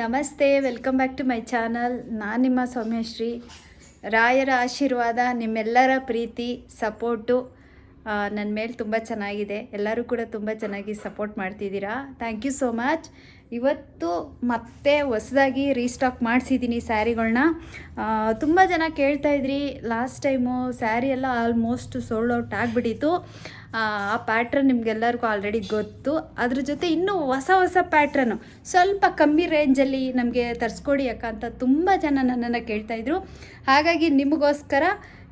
ನಮಸ್ತೆ welcome back to my channel ನಾನು ನಿಮ್ಮ ಸೌಮ್ಯಶ್ರೀ. ರಾಯರ ಆಶೀರ್ವಾದ, ನಿಮ್ಮೆಲ್ಲರ ಪ್ರೀತಿ ಸಪೋರ್ಟು ನನ್ನ ಮೇಲೆ ತುಂಬ ಚೆನ್ನಾಗಿದೆ. ಎಲ್ಲರೂ ಕೂಡ ತುಂಬ ಚೆನ್ನಾಗಿ ಸಪೋರ್ಟ್ ಮಾಡ್ತಿದ್ದೀರಾ. ಥ್ಯಾಂಕ್ ಯು ಸೋ ಮಚ್ ಇವತ್ತು ಮತ್ತೆ ಹೊಸದಾಗಿ ರೀಸ್ಟಾಕ್ ಮಾಡಿಸಿದ್ದೀನಿ ಸ್ಯಾರಿಗಳನ್ನ ತುಂಬ ಜನ ಕೇಳ್ತಾ ಇದ್ರಿ ಲಾಸ್ಟ್ ಟೈಮು ಸ್ಯಾರಿ ಎಲ್ಲ ಆಲ್ಮೋಸ್ಟ್ ಸೋಲ್ಡ್ ಔಟ್ ಆಗಿಬಿಟ್ಟಿತ್ತು. ಆ ಪ್ಯಾಟ್ರನ್ ನಿಮಗೆಲ್ಲರಿಗೂ ಆಲ್ರೆಡಿ ಗೊತ್ತು. ಅದ್ರ ಜೊತೆ ಇನ್ನೂ ಹೊಸ ಹೊಸ ಪ್ಯಾಟ್ರನ್ನು ಸ್ವಲ್ಪ ಕಮ್ಮಿ ರೇಂಜಲ್ಲಿ ನಮಗೆ ತರಿಸ್ಕೊಡಿ ಅಕ್ಕ ಅಂತ ತುಂಬ ಜನ ನನ್ನನ್ನು ಕೇಳ್ತಾಯಿದ್ರು ಹಾಗಾಗಿ ನಿಮಗೋಸ್ಕರ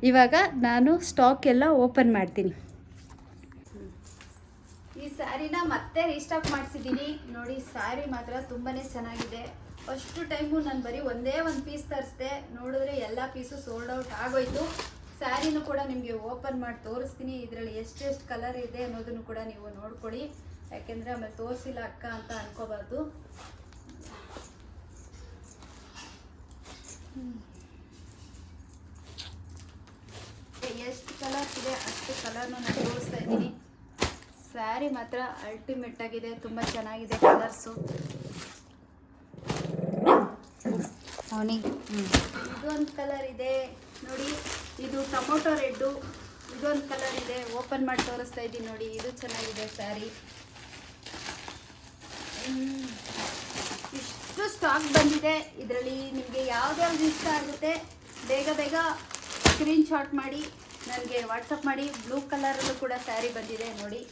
ಇವಾಗ ನಾನು ಸ್ಟಾಕ್ ಎಲ್ಲ ಓಪನ್ ಮಾಡ್ತೀನಿ. ಸ್ಯಾರಿನ ಮತ್ತೆ ರೀಸ್ಟಾಕ್ ಮಾಡಿಸಿದ್ದೀನಿ ನೋಡಿ, ಸ್ಯಾರಿ ಮಾತ್ರ ತುಂಬಾ ಚೆನ್ನಾಗಿದೆ. ಫಸ್ಟು ಟೈಮು ನಾನು ಬರೀ ಒಂದೇ ಒಂದು ಪೀಸ್ ತರಿಸ್ದೆ. ನೋಡಿದ್ರೆ ಎಲ್ಲ ಪೀಸು ಸೋಲ್ಡ್ ಔಟ್ ಆಗೋಯ್ತು. ಸ್ಯಾರಿನೂ ಕೂಡ ನಿಮಗೆ ಓಪನ್ ಮಾಡಿ ತೋರಿಸ್ತೀನಿ. ಇದರಲ್ಲಿ ಎಷ್ಟೆಷ್ಟು ಕಲರ್ ಇದೆ ಅನ್ನೋದನ್ನು ಕೂಡ ನೀವು ನೋಡ್ಕೊಳ್ಳಿ. ಯಾಕೆಂದರೆ ಆಮೇಲೆ ತೋರಿಸಿಲ್ಲ ಅಕ್ಕ ಅಂತ ಅನ್ಕೋಬಾರ್ದು. ಎಷ್ಟು ಕಲರ್ಸ್ ಇದೆ ಅಷ್ಟು ಕಲರ್ನು ನಾನು ತೋರಿಸ್ತಾ ಇದ್ದೀನಿ. ಸ್ಯಾರಿ ಮಾತ್ರ ಅಲ್ಟಿಮೇಟ್ ಆಗಿದೆ ತುಂಬ ಚೆನ್ನಾಗಿದೆ ಕಲರ್ಸು ಇದೊಂದು ಕಲರ್ ಇದೆ ನೋಡಿ ಇದು ಟೊಮೊಟೊ ರೆಡ್ಡು ಇದೊಂದು ಕಲರ್ ಇದೆ. ಓಪನ್ ಮಾಡಿ ತೋರಿಸ್ತಾ ಇದ್ದೀನಿ ನೋಡಿ ಇದು ಚೆನ್ನಾಗಿದೆ ಸ್ಯಾರಿ ಇಷ್ಟು ಸ್ಟಾಕ್ ಬಂದಿದೆ. ಇದರಲ್ಲಿ ನಿಮಗೆ ಯಾವ್ದ್ಯಾವ್ದು ಇಷ್ಟ ಆಗುತ್ತೆ ಬೇಗ ಬೇಗ ಸ್ಕ್ರೀನ್ ಶಾಟ್ ಮಾಡಿ ನನಗೆ ವಾಟ್ಸಪ್ ಮಾಡಿ. ಬ್ಲೂ ಕಲರಲ್ಲೂ ಕೂಡ ಸ್ಯಾರಿ ಬಂದಿದೆ ನೋಡಿ.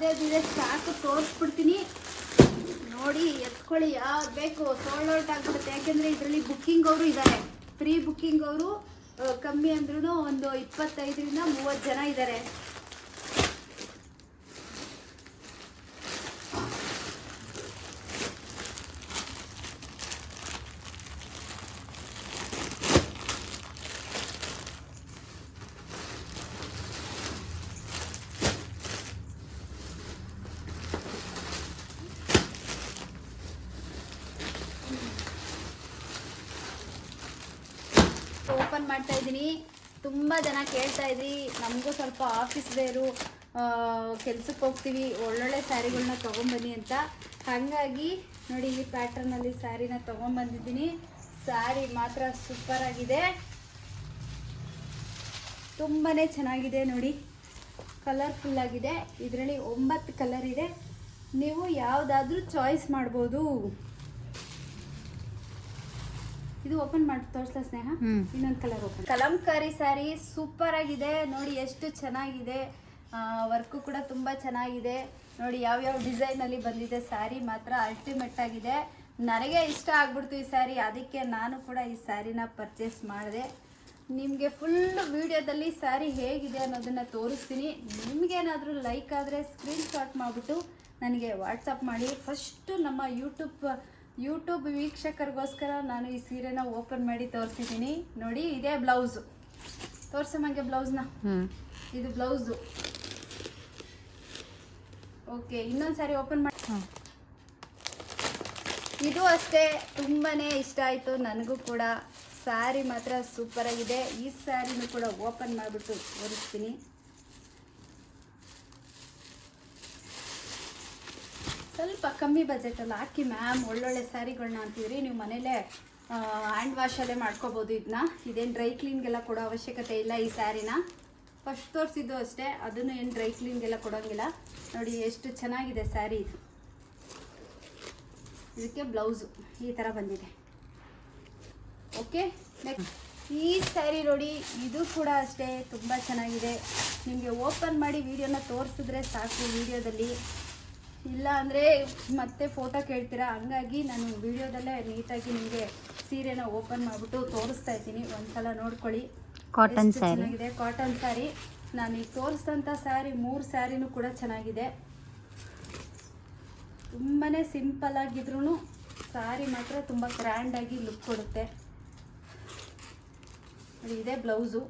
ಯಾವ್ದ್ಯಾವ್ದಿದೆ ಸ್ಟಾಕ್ ತೋರಿಸ್ಬಿಡ್ತೀನಿ. ನೋಡಿ, ಎತ್ಕೊಳ್ಳಿ. ಯಾವ್ದು ಬೇಕು, ಸೋಲ್ಡ್ ಔಟ್ ಆಗ್ಬಿಡುತ್ತೆ. ಯಾಕೆಂದರೆ ಇದರಲ್ಲಿ ಬುಕ್ಕಿಂಗ್ ಅವರು ಇದ್ದಾರೆ ಪ್ರೀ ಬುಕ್ಕಿಂಗ್ ಅವರು ಕಮ್ಮಿ ಅಂದ್ರೂ ಒಂದು ಇಪ್ಪತ್ತೈದರಿಂದ ಮೂವತ್ತು ಜನ ಇದ್ದಾರೆ ಓಪನ್ ಮಾಡ್ತಾ ಇದ್ದೀನಿ. ತುಂಬ ಜನ ಕೇಳ್ತಾ ಇದ್ರಿ. ನಮಗೂ ಸ್ವಲ್ಪ ಆಫೀಸ್ ವೇರು ಕೆಲ್ಸಕ್ಕೆ ಹೋಗ್ತೀವಿ. ಒಳ್ಳೊಳ್ಳೆ ಸ್ಯಾರಿಗಳನ್ನ ತೊಗೊಂಬನ್ನಿ ಅಂತ. ಹಾಗಾಗಿ ನೋಡಿ ಈ ಪ್ಯಾಟ್ರನಲ್ಲಿ ಸ್ಯಾರಿನ ತೊಗೊಂಬಂದಿದ್ದೀನಿ. ಸ್ಯಾರಿ ಮಾತ್ರ ಸೂಪರ್ ಆಗಿದೆ. ತುಂಬಾ ಚೆನ್ನಾಗಿದೆ ನೋಡಿ. ಕಲರ್ಫುಲ್ ಆಗಿದೆ. ಇದರಲ್ಲಿ ಒಂಬತ್ತು ಕಲರ್ ಇದೆ. ನೀವು ಯಾವುದಾದ್ರೂ ಚಾಯ್ಸ್ ಮಾಡ್ಬೋದು. ಇದು ಓಪನ್ ಮಾಡಿ ತೋರಿಸ್ಲಾ ಸ್ನೇಹ? ಇನ್ನೊಂದು colour open Kalamkari sari super ಆಗಿದೆ. ನೋಡಿ ಎಷ್ಟು ಚೆನ್ನಾಗಿದೆ. ವರ್ಕು ಕೂಡ ತುಂಬ ಚೆನ್ನಾಗಿದೆ. ನೋಡಿ ಯಾವ್ಯಾವ ಡಿಸೈನಲ್ಲಿ ಬಂದಿದೆ ಸ್ಯಾರಿ ಮಾತ್ರ ಅಲ್ಟಿಮೇಟ್ ಆಗಿದೆ. ನನಗೆ ಇಷ್ಟ ಆಗ್ಬಿಡ್ತು ಈ ಸ್ಯಾರಿ ಅದಕ್ಕೆ ನಾನು ಕೂಡ ಈ ಸ್ಯಾರಿನ ಪರ್ಚೇಸ್ ಮಾಡಿದೆ. ನಿಮಗೆ ಫುಲ್ ವಿಡಿಯೋದಲ್ಲಿ ಸ್ಯಾರಿ ಹೇಗಿದೆ ಅನ್ನೋದನ್ನು ತೋರಿಸ್ತೀನಿ. ನಿಮಗೇನಾದರೂ ಲೈಕ್ ಆದರೆ ಸ್ಕ್ರೀನ್ ಶಾಟ್ ಮಾಡಿಬಿಟ್ಟು ನನಗೆ ವಾಟ್ಸಪ್ ಮಾಡಿ. ಫಸ್ಟು ನಮ್ಮ ಯೂಟ್ಯೂಬ್ ಯೂಟ್ಯೂಬ್ ವೀಕ್ಷಕರಿಗೋಸ್ಕರ ನಾನು ಈ ಸೀರೆನ ಓಪನ್ ಮಾಡಿ ತೋರಿಸಿದ್ದೀನಿ. ನೋಡಿ ಇದೇ ಬ್ಲೌಸು ತೋರ್ಸಮಂಗೆ ಬ್ಲೌಸ್ನ ಇದು ಬ್ಲೌಸು ಓಕೆ ಇನ್ನೊಂದು ಸಾರಿ ಓಪನ್ ಮಾಡಿ ಇದು ಅಷ್ಟೇ ತುಂಬಾ ಇಷ್ಟ ಆಯಿತು. ನನಗೂ ಕೂಡ ಸ್ಯಾರಿ ಮಾತ್ರ ಸೂಪರಾಗಿದೆ ಈ ಸ್ಯಾರಿನೂ ಕೂಡ ಓಪನ್ ಮಾಡಿಬಿಟ್ಟು ತೋರಿಸ್ತೀನಿ ಸ್ವಲ್ಪ ಕಮ್ಮಿ ಬಜೆಟಲ್ಲಿ ಹಾಕಿ ಮ್ಯಾಮ್ ಒಳ್ಳೊಳ್ಳೆ ಸ್ಯಾರಿಗಳನ್ನ ಅಂತೀರಿ ನೀವು ಮನೇಲೇ ಹ್ಯಾಂಡ್ ವಾಶಲ್ಲೇ ಮಾಡ್ಕೋಬೋದು ಇದನ್ನ ಇದೇನು ಡ್ರೈ ಕ್ಲೀನ್ಗೆಲ್ಲ ಕೊಡೋ ಅವಶ್ಯಕತೆ ಇಲ್ಲ ಈ ಸ್ಯಾರಿನ ಫಸ್ಟ್ ತೋರಿಸಿದ್ದು ಅಷ್ಟೇ. ಅದನ್ನು ಏನು ಡ್ರೈ ಕ್ಲೀನ್ಗೆಲ್ಲ ಕೊಡೋಂಗಿಲ್ಲ. ನೋಡಿ ಎಷ್ಟು ಚೆನ್ನಾಗಿದೆ ಸ್ಯಾರಿ ಇದು. ಇದಕ್ಕೆ ಬ್ಲೌಸು ಈ ಥರ ಬಂದಿದೆ. ಓಕೆ ನೆಕ್ಸ್ಟ್ ಈ ಸ್ಯಾರಿ ನೋಡಿ, ಇದು ಕೂಡ ಅಷ್ಟೇ. ತುಂಬ ಚೆನ್ನಾಗಿದೆ. ನಿಮಗೆ ಓಪನ್ ಮಾಡಿ ವಿಡಿಯೋನ ತೋರಿಸಿದ್ರೆ ಸಾಕು ವಿಡಿಯೋದಲ್ಲಿ ಇಲ್ಲ ಅಂದರೆ ಮತ್ತೆ ಫೋಟೋ ಕೇಳ್ತೀರಾ? ಹಂಗಾಗಿ ನಾನು ವಿಡಿಯೋದಲ್ಲೇ ನೀಟಾಗಿ ನಿಮಗೆ ಸೀರೆನ ಓಪನ್ ಮಾಡಿಬಿಟ್ಟು ತೋರಿಸ್ತಾ ಇದ್ದೀನಿ. ಒಂದ್ಸಲ ನೋಡ್ಕೊಳ್ಳಿ. ಕಾಟನ್ ಸ್ಯಾರಿ ಚೆನ್ನಾಗಿದೆ? ಕಾಟನ್ ಸ್ಯಾರಿ ನಾನು ಈಗ ತೋರಿಸಿದಂಥ ಸ್ಯಾರಿ ಮೂರು ಸ್ಯಾರಿನೂ ಕೂಡ ಚೆನ್ನಾಗಿದೆ. ತುಂಬಾ ಸಿಂಪಲ್ ಆಗಿದ್ರೂ ಸ್ಯಾರಿ ಮಾತ್ರ ತುಂಬ ಗ್ರ್ಯಾಂಡಾಗಿ ಲುಕ್ ಕೊಡುತ್ತೆ. ಇದೆ ಇದೇ ಬ್ಲೌಸು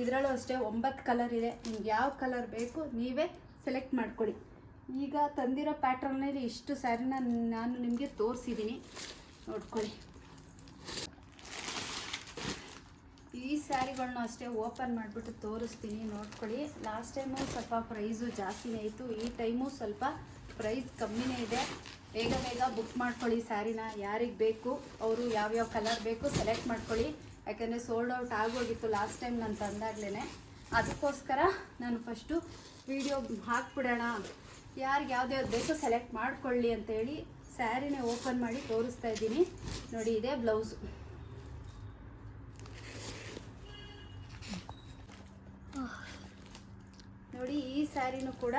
ಇದರಲ್ಲೂ ಅಷ್ಟೇ ಒಂಬತ್ತು ಕಲರ್ ಇದೆ. ನಿಮ್ಗೆ ಯಾವ ಕಲರ್ ಬೇಕು ನೀವೇ ಸೆಲೆಕ್ಟ್ ಮಾಡ್ಕೊಳ್ಳಿ. ಈಗ ತಂದಿರೋ ಪ್ಯಾಟ್ರನ್ನಲ್ಲಿ ಇಷ್ಟು ಸ್ಯಾರಿನ ನಾನು ನಿಮಗೆ ತೋರಿಸಿದ್ದೀನಿ ನೋಡ್ಕೊಳ್ಳಿ. ಈ ಸ್ಯಾರಿಗಳನ್ನ ಅಷ್ಟೇ ಓಪನ್ ಮಾಡಿಬಿಟ್ಟು ತೋರಿಸ್ತೀನಿ. ನೋಡ್ಕೊಳ್ಳಿ. ಲಾಸ್ಟ್ ಟೈಮು ಸ್ವಲ್ಪ ಪ್ರೈಸು ಜಾಸ್ತಿನೇ ಇತ್ತು. ಈ ಟೈಮು ಸ್ವಲ್ಪ ಪ್ರೈಸ್ ಕಮ್ಮಿನೇ ಇದೆ. ಬೇಗ ಬೇಗ ಬುಕ್ ಮಾಡ್ಕೊಳ್ಳಿ ಸ್ಯಾರಿನ ಯಾರಿಗೆ ಬೇಕು, ಅವರು ಯಾವ್ಯಾವ ಕಲರ್ ಬೇಕು ಸೆಲೆಕ್ಟ್ ಮಾಡ್ಕೊಳ್ಳಿ. ಯಾಕೆಂದರೆ ಸೋಲ್ಡ್ ಔಟ್ ಆಗೋಗಿತ್ತು ಲಾಸ್ಟ್ ಟೈಮ್ ನಾನು ತಂದಾಗ್ಲೇ ಅದಕ್ಕೋಸ್ಕರ ನಾನು ಫಸ್ಟು ವಿಡಿಯೋ ಹಾಕ್ಬಿಡೋಣ ಯಾರಿಗೆ ಯಾವ್ದು ಬೇಕೋ ಸೆಲೆಕ್ಟ್ ಮಾಡ್ಕೊಳ್ಳಿ ಅಂತೇಳಿ ಸ್ಯಾರಿನೇ ಓಪನ್ ಮಾಡಿ ತೋರಿಸ್ತಾ ಇದ್ದೀನಿ. ನೋಡಿ ಇದೆ ಬ್ಲೌಸು ನೋಡಿ ಈ ಸ್ಯಾರಿನೂ ಕೂಡ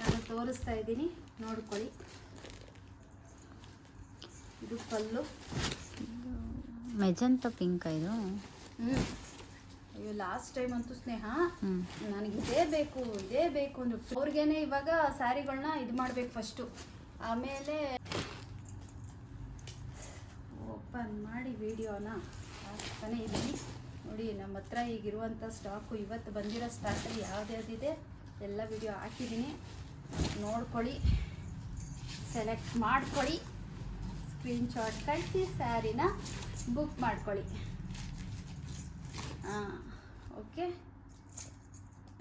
ನಾನು ತೋರಿಸ್ತಾ ಇದ್ದೀನಿ. ನೋಡ್ಕೊಳ್ಳಿ. ಇದು ಪಲ್ಲು ಮೆಜಂತ ಪಿಂಕ್ ಇದು? ಹ್ಞೂ ಅಯ್ಯೋ ಲಾಸ್ಟ್ ಟೈಮ್ ಅಂತೂ ಸ್ನೇಹ ನನಗೆ ಇದೇ ಬೇಕು ಇದೇ ಬೇಕು ಅಂದ್ರೆ. ಅವ್ರಿಗೇನೆ ಇವಾಗ ಸ್ಯಾರಿಗಳನ್ನ ಇದು ಮಾಡಬೇಕು ಫಸ್ಟು ಆಮೇಲೆ ಓಪನ್ ಮಾಡಿ ವಿಡಿಯೋನ ಹಾಕ್ತಾನೆ ಇದ್ದೀನಿ. ನೋಡಿ ನಮ್ಮ ಹತ್ರ ಈಗಿರುವಂಥ ಸ್ಟಾಕು ಇವತ್ತು ಬಂದಿರೋ ಸ್ಟಾಕಲ್ಲಿ ಯಾವ್ದ್ಯಾವ್ದಿದೆ ಎಲ್ಲ ವಿಡಿಯೋ ಹಾಕಿದ್ದೀನಿ. ನೋಡ್ಕೊಳ್ಳಿ ಸೆಲೆಕ್ಟ್ ಮಾಡ್ಕೊಳ್ಳಿ ಸ್ಕ್ರೀನ್ಶಾಟ್ ಕಳಿಸಿ ಸ್ಯಾರಿನ ಬುಕ್ ಮಾಡ್ಕೊಳ್ಳಿ. ಹಾಂ ಓಕೆ?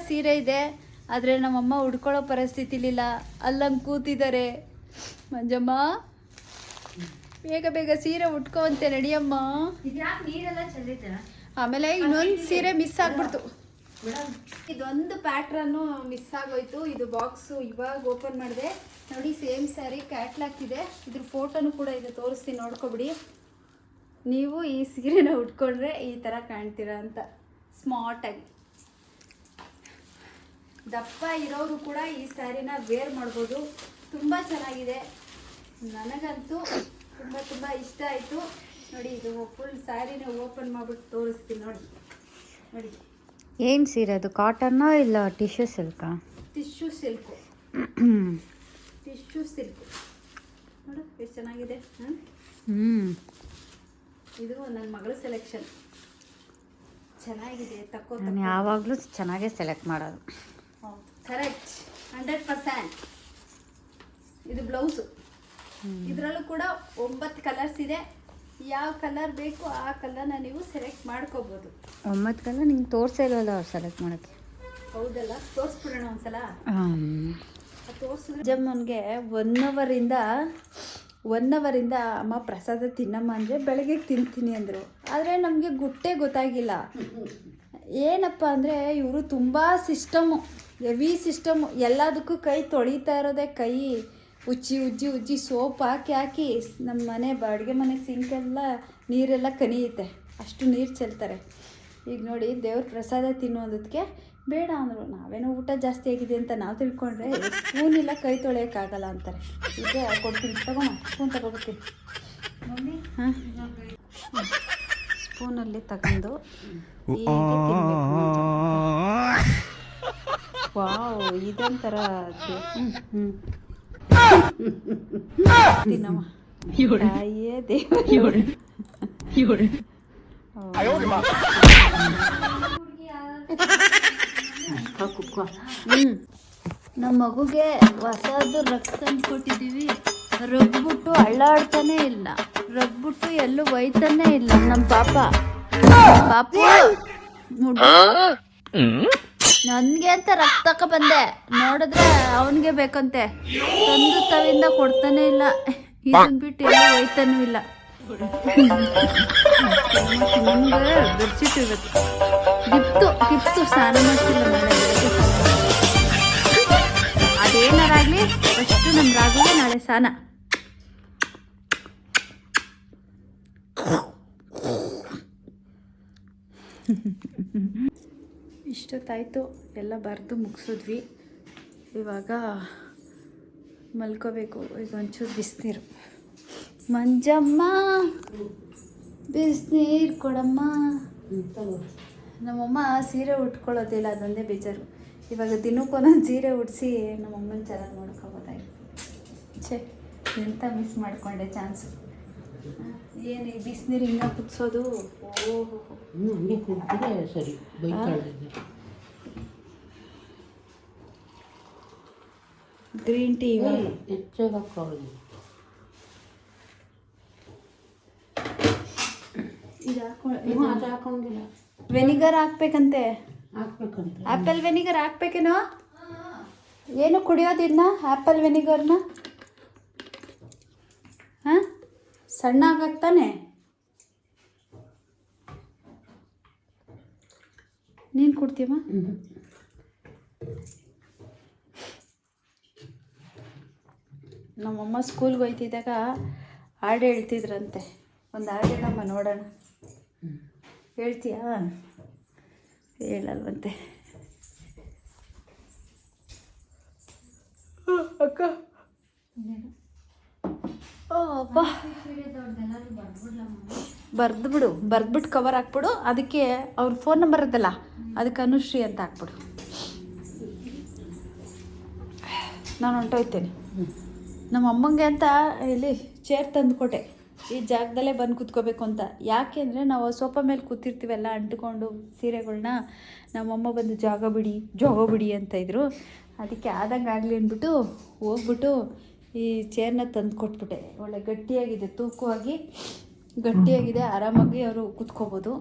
ಸೀರೆ ಇದೆ ಆದರೆ ನಮ್ಮಮ್ಮ ಉಡ್ಕೊಳ್ಳೋ ಪರಿಸ್ಥಿತಿಲಿಲ್ಲ. ಅಲ್ಲಂಗೆ ಕೂತಿದ್ದಾರೆ. ಮಂಜಮ್ಮ ಬೇಗ ಬೇಗ ಸೀರೆ ಉಟ್ಕೋವಂತೆ ನಡಿಯಮ್ಮ. ನೀರೆಲ್ಲ ಚೆಲ್ಲಿದ್ದೀರ? ಆಮೇಲೆ ಇನ್ನೊಂದು ಸೀರೆ ಮಿಸ್ ಆಗ್ಬಿಡ್ತು. ಇದೊಂದು ಪ್ಯಾಟ್ರನ್ನು ಮಿಸ್ ಆಗೋಯ್ತು. ಇದು ಬಾಕ್ಸು ಇವಾಗ ಓಪನ್ ಮಾಡಿದೆ. ನೋಡಿ ಸೇಮ್ ಸ್ಯಾರಿ ಕ್ಯಾಟ್ಲಾಕ್ ಇದೆ. ಇದ್ರ ಫೋಟೋನು ಕೂಡ ಇದೆ. ತೋರಿಸ್ತೀನಿ ನೋಡ್ಕೊಬಿಡಿ. ನೀವು ಈ ಸೀರೆನ ಉಟ್ಕೊಂಡ್ರೆ ಈ ಥರ ಕಾಣ್ತೀರಾ ಅಂತ. ಸ್ಮಾರ್ಟಾಗಿ ದಪ್ಪ ಇರೋರು ಕೂಡ ಈ ಸ್ಯಾರಿನ ವೇರ್ ಮಾಡ್ಬೋದು. ತುಂಬ ಚೆನ್ನಾಗಿದೆ. ನನಗಂತೂ ತುಂಬ ತುಂಬ ಇಷ್ಟ ಆಯಿತು. ನೋಡಿ ಇದು ಫುಲ್ ಸ್ಯಾರಿನ ಓಪನ್ ಮಾಡಿಬಿಟ್ಟು ತೋರಿಸ್ತೀನಿ ನೋಡಿ. ನೋಡಿ. ಏನು ಸೀರೆ ಅದು? ಕಾಟನ್ನೋ ಇಲ್ಲ ಟಿಶ್ಯೂ ಸಿಲ್ಕಾ ಟಿಶ್ಯೂ ಸಿಲ್ಕ್ ಟಿಶ್ಯೂ ಸಿಲ್ಕ್ ನೋಡು ಎಷ್ಟು ಚೆನ್ನಾಗಿದೆ. ಹ್ಞೂ ಇದು ನನ್ನ ಮಗಳ ಸೆಲೆಕ್ಷನ್ ಚೆನ್ನಾಗಿದೆ ತಕ್ಕೋ ನಾನು ಯಾವಾಗಲೂ ಚೆನ್ನಾಗೇ ಸೆಲೆಕ್ಟ್ ಮಾಡೋದು. ಕರೆಕ್ಟ್ ಹಂಡ್ರೆಡ್ ಪರ್ಸೆಂಟ್ ಇದು ಬ್ಲೌಸು ಇದರಲ್ಲೂ ಕೂಡ ಒಂಬತ್ತು ಕಲರ್ಸ್ ಇದೆ. ಯಾವ ಕಲರ್ ಬೇಕು ಆ ಕಲರ್ನ ನೀವು ಸೆಲೆಕ್ಟ್ ಮಾಡ್ಕೋಬೋದು. ಕಲರ್ ನಿಂಗೆ ತೋರಿಸೇ ಇಲ್ಲವಲ್ಲ ಅವ್ರು ಸೆಲೆಕ್ಟ್ ಮಾಡೋಕ್ಕೆ? ಹೌದಲ್ಲ ತೋರಿಸ್ಬಿಡೋಣ ಒಂದ್ಸಲ. ತೋರಿಸಿದ್ರೆ ಜಮ್ಮನ್ಗೆ ಒನ್ ಅವರಿಂದ ಒನ್ ಅವರಿಂದ ಅಮ್ಮ ಪ್ರಸಾದ ತಿನ್ನಮ್ಮ ಅಂದರೆ ಬೆಳಗ್ಗೆ ತಿಂತೀನಿ ಅಂದರು. ಆದರೆ ನಮಗೆ ಗುಟ್ಟೆ ಗೊತ್ತಾಗಿಲ್ಲ. ಏನಪ್ಪ ಅಂದರೆ ಇವರು ತುಂಬ ಸಿಸ್ಟಮು, ಹೆವಿ ಸಿಸ್ಟಮು. ಎಲ್ಲದಕ್ಕೂ ಕೈ ತೊಳಿತಾ ಇರೋದೇ ಕೈ. ಉಜ್ಜಿ ಉಜ್ಜಿ ಉಜ್ಜಿ ಸೋಪ್ ಹಾಕಿ ಹಾಕಿ ನಮ್ಮ ಮನೆ ಬಾಡಿಗೆ ಮನೆ ಸಿಂಕೆಲ್ಲ ನೀರೆಲ್ಲ ಕನಿಯುತ್ತೆ. ಅಷ್ಟು ನೀರು ಚೆಲ್ತಾರೆ. ಈಗ ನೋಡಿ ದೇವ್ರ ಪ್ರಸಾದ ತಿನ್ನೋದಕ್ಕೆ ಬೇಡ ಅಂದರು. ನಾವೇನೋ ಊಟ ಜಾಸ್ತಿ ಆಗಿದೆ ಅಂತ ನಾವು ತಿಳ್ಕೊಂಡ್ರೆ ಸ್ಪೂನಿಲ್ಲ ಕೈ ತೊಳೆಯೋಕ್ಕಾಗಲ್ಲ ಅಂತಾರೆ. ಈಗ ಕೊಡ್ತೀನಿ ತಗೋಣ ಸ್ಪೂನ್ ತಗೋಬರ್ತೀನಿ ಮಮ್ಮಿ ಹಾಂ? ಸ್ಪೂನಲ್ಲಿ ತಗೊಂಡು ವಾವ್ ಇದೊಂಥರ ಹ್ಞೂ ತಿನ್ನಮ್ಮ. ತಾಯಿಯೇ ದೇವರು. ಹ್ಮ್. ನಮ್ಮ ಮಗುಗೆ ಹೊಸದು ರಗ್ ತಂದು ಕೊಟ್ಟಿದ್ದೀವಿ ರಗ್ಬಿಟ್ಟು ಅಳ್ಳಾಡ್ತಾನೆ ಇಲ್ಲ. ರಗ್ಬಿಟ್ಟು ಎಲ್ಲೂ ಒಯ್ತಾನೆ ಇಲ್ಲ ನಮ್ಮ ಪಾಪ. ಪಾಪ. ನನಗೆ ಅಂತ ರಕ್ತ ತಕ ಬಂದೆ. ನೋಡಿದ್ರೆ ಅವನಿಗೆ ಬೇಕಂತೆ. ತಂದು ತವಿಂದ ಕೊಡ್ತಾನೆ ಇಲ್ಲ. ಇದನ್ ಬಿಟ್ಟು ಎಲ್ಲೂ ಒಯ್ತಾನೂ ಇಲ್ಲ. ಬೆಳಗ್ಗೆ ಅದೇನಾರಾಗ್ಲಿ ಫಸ್ಟು ನಾಳೆ ಸ್ನಾನ ಇಷ್ಟೊತ್ತಾಯಿತು ಎಲ್ಲ ಬರೆದು ಮುಗಿಸಿದ್ವಿ. ಇವಾಗ ಮಲ್ಕೋಬೇಕು ಈಗ ಒಂಚೂರು ಬಿಸಿನೀರು. ಮಂಜಮ್ಮ ಬಿಸಿನೀರು ಕೊಡಮ್ಮ. ನಮ್ಮಮ್ಮ ಸೀರೆ ಉಟ್ಕೊಳ್ಳೋದಿಲ್ಲ ಅದೊಂದೇ ಬೇಜಾರು. ಇವಾಗ ದಿನಕ್ಕೊಂದೊಂದು ಸೀರೆ ಉಡಿಸಿ ನಮ್ಮಮ್ಮನ ಚೆನ್ನಾಗಿ ನೋಡ್ಕೋಬೋದಾಗಿತ್ತು ಛೇ ಎಂತ ಮಿಸ್ ಮಾಡಿಕೊಂಡೆ ಚಾನ್ಸು ಏನು ಈ ಬಿಸಿನೀರು ಹಿಂಗೆ ಕುದಿಸೋದು? ಓಹೋ ಸರಿ ಗ್ರೀನ್ ಟೀ ಹೆಚ್ಚಾಗಿ ಹಾಕೊಳ್ಳಿ ಇದು ಹಾಕೊಂಡು ಇನ್ನು ಅದು ಹಾಕೊಂಡಿಲ್ಲ ವೆನಿಗರ್ ಹಾಕ್ಬೇಕಂತೆ. ಆಪಲ್ ಆ್ಯಪಲ್ ವೆನಿಗರ್ ಹಾಕ್ಬೇಕೇನೋ? ಏನು ಕುಡಿಯೋದಿಲ್ಲ ಆ್ಯಪಲ್ ವೆನಿಗರ್ನ ಹಾಂ? ಸಣ್ಣ ಆಗತ್ತಾನೆ ನೀನು ಕೊಡ್ತೀವ ನಮ್ಮಮ್ಮ ಸ್ಕೂಲ್ಗೆ ಹೋಯ್ತಿದ್ದಾಗ ಹಾಡು ಹೇಳ್ತಿದ್ರಂತೆ. ಒಂದು ಹಾಡು ಹೇಳಮ್ಮ ನೋಡೋಣ. ಹೇಳ್ತೀಯಾ? ಹೇಳಲ್ವಂತೆ. ಅಕ್ಕ. ಬರ್ದು ಬಿಡು ಬರ್ದ್ಬಿಟ್ಟು ಕವರ್ ಹಾಕ್ಬಿಡು. ಅದಕ್ಕೆ ಅವ್ರ ಫೋನ್ ನಂಬರ್ ಅದಲ್ಲ ಅದಕ್ಕೆ ಅನುಶ್ರೀ ಅಂತ ಹಾಕ್ಬಿಡು. ನಾನು ಹೊಂಟೋಯ್ತೇನೆ. ನಮ್ಮ ಅಮ್ಮಂಗೆ ಅಂತ ಇಲ್ಲಿ ಚೇರ್ ತಂದುಕೊಟ್ಟೆ. ಈ ಜಾಗದಲ್ಲೇ ಬಂದು ಕೂತ್ಕೋಬೇಕು ಅಂತ. ಯಾಕೆ ಅಂದರೆ ನಾವು ಸೋಫಾ ಮೇಲೆ ಕೂತಿರ್ತೀವಲ್ಲ, ಅಂಟ್ಕೊಂಡು ಸೀರೆಗಳನ್ನ ನಮ್ಮಮ್ಮ ಬಂದು ಜಾಗ ಬಿಡಿ ಜಾಗ ಬಿಡಿ ಅಂತ ಇದ್ರು. ಅದಕ್ಕೆ ಆದಂಗೆ ಆಗಲಿ ಅಂದ್ಬಿಟ್ಟು ಹೋಗ್ಬಿಟ್ಟು ಈ ಚೇರ್ನ ತಂದು ಕೊಟ್ಬಿಟ್ಟೆ. ಒಳ್ಳೆ ಗಟ್ಟಿಯಾಗಿದೆ, ತೂಕವಾಗಿ ಗಟ್ಟಿಯಾಗಿದೆ, ಆರಾಮಾಗಿ ಅವರು ಕೂತ್ಕೋಬೋದು.